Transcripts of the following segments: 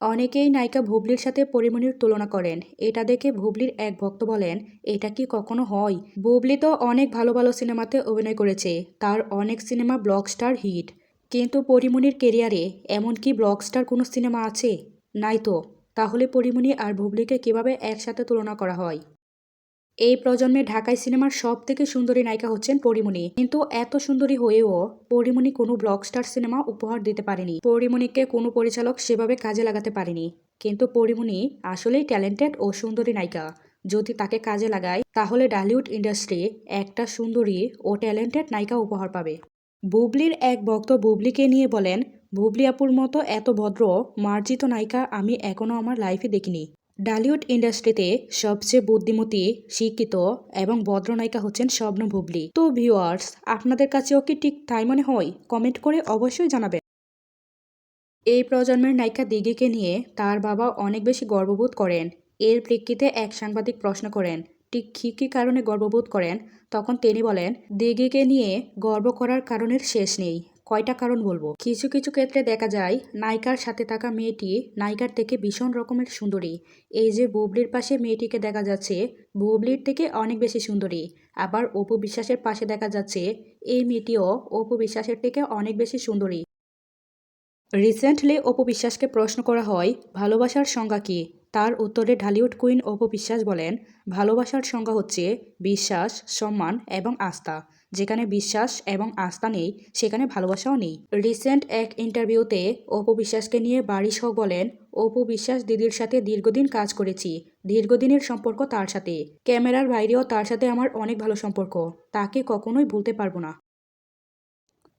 অনেকেই নায়িকা ভুবলির সাথে পরিমণির তুলনা করেন। এটা দেখে ভুবলির এক ভক্ত বলেন, এটা কি কখনো হয়? ভুবলি তো অনেক ভালো ভালো সিনেমাতে অভিনয় করেছে। তার অনেক সিনেমা ব্লকস্টার হিট। কিন্তু পরিমণির কেরিয়ারে এমন কি ব্লকস্টার কোনো সিনেমা আছে? নাই তো। তাহলে পরিমণি আর ভুবলিকে কীভাবে একসাথে তুলনা করা হয়? এই প্রজন্মে ঢাকায় সিনেমার সব থেকে সুন্দরী নায়িকা হচ্ছেন পরিমণি। কিন্তু এত সুন্দরী হয়েও পরিমণি কোনো ব্লকস্টার সিনেমা উপহার দিতে পারেনি। পরিমণিকে কোনো পরিচালক সেভাবে কাজে লাগাতে পারেনি। কিন্তু পরিমণি আসলেই ট্যালেন্টেড ও সুন্দরী নায়িকা। যদি তাকে কাজে লাগায়, তাহলে ডালিউড ইন্ডাস্ট্রি একটা সুন্দরী ও ট্যালেন্টেড নায়িকা উপহার পাবে। বুবলির এক ভক্ত বুবলিকে নিয়ে বলেন, বুবলি আপুর মতো এত ভদ্র, মার্জিত নায়িকা আমি এখনও আমার লাইফে দেখিনি। ডালিউড ইন্ডাস্ট্রিতে সবচেয়ে বুদ্ধিমতী, শিক্ষিত এবং ভদ্র নায়িকা হচ্ছেন স্বপ্ন ভুবলি তো ভিউয়ার্স, আপনাদের কাছেও কি ঠিক তাই মনে হয়? কমেন্ট করে অবশ্যই জানাবেন। এই প্রজন্মের নায়িকা দিঘিকে নিয়ে তার বাবা অনেক বেশি গর্ববোধ করেন। এর প্রেক্ষিতে এক সাংবাদিক প্রশ্ন করেন, ঠিক কী কী কারণে গর্ববোধ করেন? তখন তিনি বলেন, দিঘিকে নিয়ে গর্ব করার কারণের শেষ নেই। কয়টা কারণ বলব? কিছু কিছু ক্ষেত্রে দেখা যায়, নায়িকার সাথে থাকা মেয়েটি নায়িকার থেকে ভীষণ রকমের সুন্দরী। এই যে বুবলির পাশে মেয়েটিকে দেখা যাচ্ছে, বুবলির থেকে অনেক বেশি সুন্দরী। আবার অপু বিশ্বাসের পাশে দেখা যাচ্ছে, এই মেয়েটিও অপু বিশ্বাসের থেকে অনেক বেশি সুন্দরী। রিসেন্টলি অপু বিশ্বাসকে প্রশ্ন করা হয়, ভালোবাসার সংজ্ঞা কী? তার উত্তরে ঢালিউড কুইন অপু বিশ্বাস বলেন, ভালোবাসার সংজ্ঞা হচ্ছে বিশ্বাস, সম্মান এবং আস্থা। যেখানে বিশ্বাস এবং আস্থা নেই, সেখানে ভালোবাসাও নেই। রিসেন্ট এক ইন্টারভিউতে অপু বিশ্বাসকে নিয়ে হক বলেন, অপু বিশ্বাস দিদির সাথে দীর্ঘদিন কাজ করেছি। দীর্ঘদিনের সম্পর্ক তার সাথে। ক্যামেরার বাইরেও তার সাথে আমার অনেক ভালো সম্পর্ক। তাকে কখনোই ভুলতে পারব না।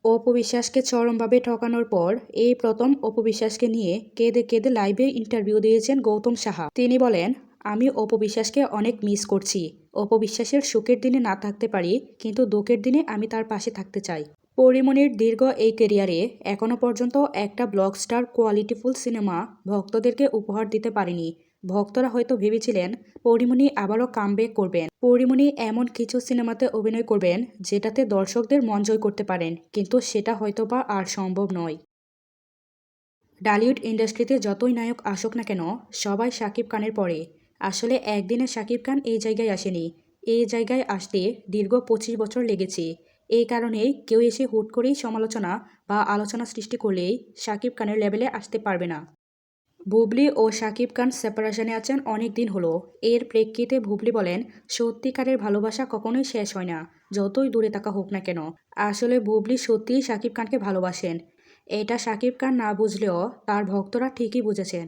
অপু বিশ্বাসকে চরমভাবে ঠকানোর পর, এই প্রথম অপু বিশ্বাসকে নিয়ে কেঁদে কেঁদে লাইভে ইন্টারভিউ দিয়েছেন গৌতম সাহা। তিনি বলেন আমি অপবিশ্বাসকে অনেক মিস করছি। অপবিশ্বাসের সুখের দিনে না থাকতে পারি, কিন্তু দুঃখের দিনে আমি তার পাশে থাকতে চাই। পরিমণির দীর্ঘ এই কেরিয়ারে এখনও পর্যন্ত একটা ব্লকস্টার কোয়ালিটিফুল সিনেমা ভক্তদেরকে উপহার দিতে পারেনি। ভক্তরা হয়তো ভেবেছিলেন পরিমণি আবারও কামব্যাক করবেন। পরিমণি এমন কিছু সিনেমাতে অভিনয় করবেন, যেটাতে দর্শকদের মন জয় করতে পারেন, কিন্তু সেটা হয়তো বা আর সম্ভব নয়। ডালিউড ইন্ডাস্ট্রিতে যতই নায়ক আসুক না কেন, সবাই শাকিব খানের পরে। আসলে একদিনে শাকিব খান এই জায়গায় আসেনি। এই জায়গায় আসতে দীর্ঘ পঁচিশ বছর লেগেছে। এই কারণেই কেউ এসে হুট করেই সমালোচনা বা আলোচনা সৃষ্টি করলেই শাকিব খানের লেভেলে আসতে পারবে না। বুবলি ও শাকিব খান সেপারেশনে আছেন অনেক দিন হলো। এর প্রেক্ষিতে বুবলি বলেন, সত্যিকারের ভালোবাসা কখনোই শেষ হয় না, যতই দূরে থাকা হোক না কেন। আসলে বুবলি সত্যিই শাকিব খানকে ভালোবাসেন। এটা শাকিব খান না বুঝলেও তার ভক্তরা ঠিকই বুঝেছেন।